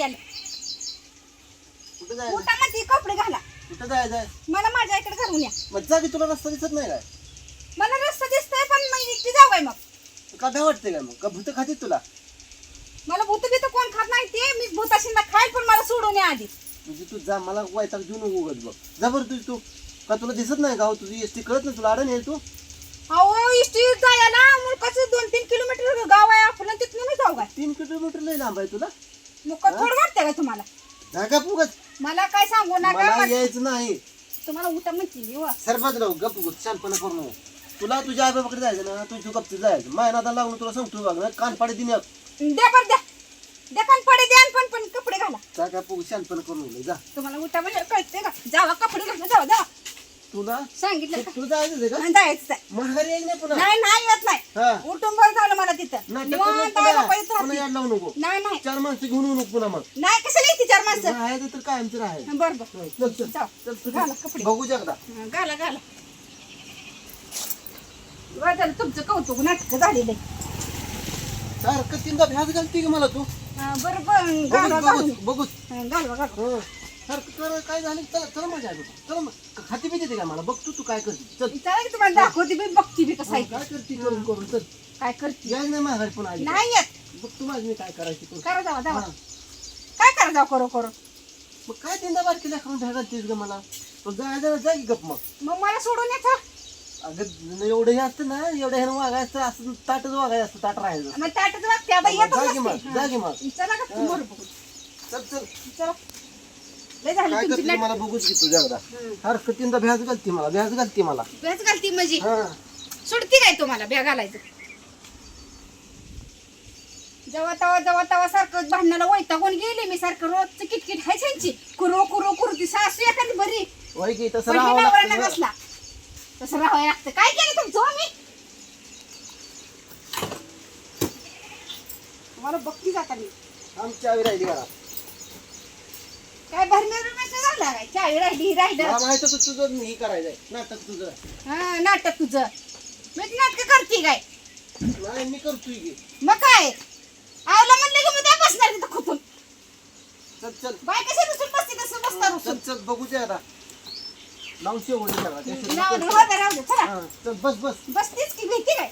बसलेलं कुठं जायचं? उठा म्हणते कपडे घाला. कुठं जायचं? मला माझ्या इकडे घरून या. मग जा की तुला रस्ता दिसत नाही काय? मला रस्ता दिसतोय पण मी एकटी जाऊ काय मग. का भ्या वाटते काय मग? का भूत खाते तुला? मला भूत बित कोण खात नाही ते मी भूताशींना खाईल पण मला सोडून या आधी. म्हणजे तू जा मला वायताक देऊ नको उगाच बघ. जा बरं तुझी तू. का तुला दिसत नाही का हो? तुझी एस टी कळत नाही तुला अडण आहे तू? अहो इष्टी जायला मुलकाचं दोन तीन किलोमीटर गाव आहे आपण तिथून मी जाऊ काय? तीन किलोमीटर लय लांब आहे तुला? का थोडं वाटतंय का तुम्हाला? का उगाच. मला काय सांगू नका मला मला- यायचं नाही. तुम्हाला उठा म्हणते मी व. सरपंच राहू गप उगत शानपणा करू नको. तुला तुझ्या आई बाबाकडे जायचं ना तुझ्या गप्ती जायचं. माय नादा लागून तुला सांगतो बघ ना कान पाडे दिन द्या बरं द्या. द्या पण पडे द्या आणि पण पण कपडे घाला. जा का उगाच शानपणा करू नको. जा. तुम्हाला उठा म्हणजे कळते का? जावा कपडे घाला जावा जावा. तुला? सांगितलं का? तुला जायचं का? आणि जायचं आहे. नाही पुन्हा? नाही नाही येत नाही. उठून बरं झालं मला तिथं. नाटक निवांत करू आहे नको बाबा इथं पुन्हा राहते. यायला लावू नको. नाही नाही. चार माणसं घेऊन येऊ नको पुन्हा मग. नाही कशाला येते चार माणसं? राहायचं तर कायमचं राहायचं. बरं बरं. चल चल. जाऊ. चल तू घाला कपडे. बघू जगदा हं, घाला घाला. बरं झालं तुमचं कौतुक. नाटक झालेलं आहे. सारखं तीनदा भ्यास घालते की मला तू? हं, बरं बरं. घाला बघूच घालून. बघूच बघूच. हं, घालवा घालवा. हं. सारखं कर काय झालं? चला चला मजा आहे बघ. चला मग. खाती बी देते का मला? बघ तू काय करते. चल. विचारा की तुम्हाला दाखवते बी बघते बी कसं आहे ते. काय करते करून करून. चल. काय करते? याय नाही महागारी पुन्हा आली. नाही येत. बघ तू माझी मी काय करायची करू करा जावा जावा. काय करा जावा करो करो? मग काय तीनदा बार केल्या खाऊन भ्या घालतेस ग मला. तो जायचं जा की गप मग. मग मला सोडून येतं. अगं एवढं हे असतं ना एवढं ह्यानं वागायचं असं ताटच वागायचं असतं ताट राहायचं. मग ताटच वागते आता येतच जा की मग. जा. की मग. चला का तुम्ही चल चल. चला लय झाली काय तुमची करते मला बघूच की तुझ्या एकदा. सारखं तीनदा भ्यास घालते मला भ्यास घालते मला. घालती म्हणजे? हा. सुटती काय तुम्हाला घालायचं? जेव्हा तवा जेव्हा तवा सारखं भांडणाला वैतागून गेले मी सारखं रोजचं किटकिट हाय त्यांची कुरो कुरो कुरो ती सासू एखादी बरी. वय की तसं पण हे राहावं नवरा लागतं नाही गं. बसला तसं राहावं लागतं. काय केलं तुमचं हो मी? मला बघती जाता मी. आमची आवी राहिली घरात. झाला काय? चावी राहिली ही राहिलं. मला माहीत होतं तुझं हे करायचंय. नाटक तुझं. हा नाटक तुझं. मी नाटक करते काय? नाही मी करतोय की. मग काय? आवला म्हणलं की मग त्या बसणार तिथं खुपून. चल चल. बाय कशी रुसून बसते तसं बसणार चल चल बघू दे आता. लावून शेवट राहू दे चला. चल बस बस. बसतीच की भीती काय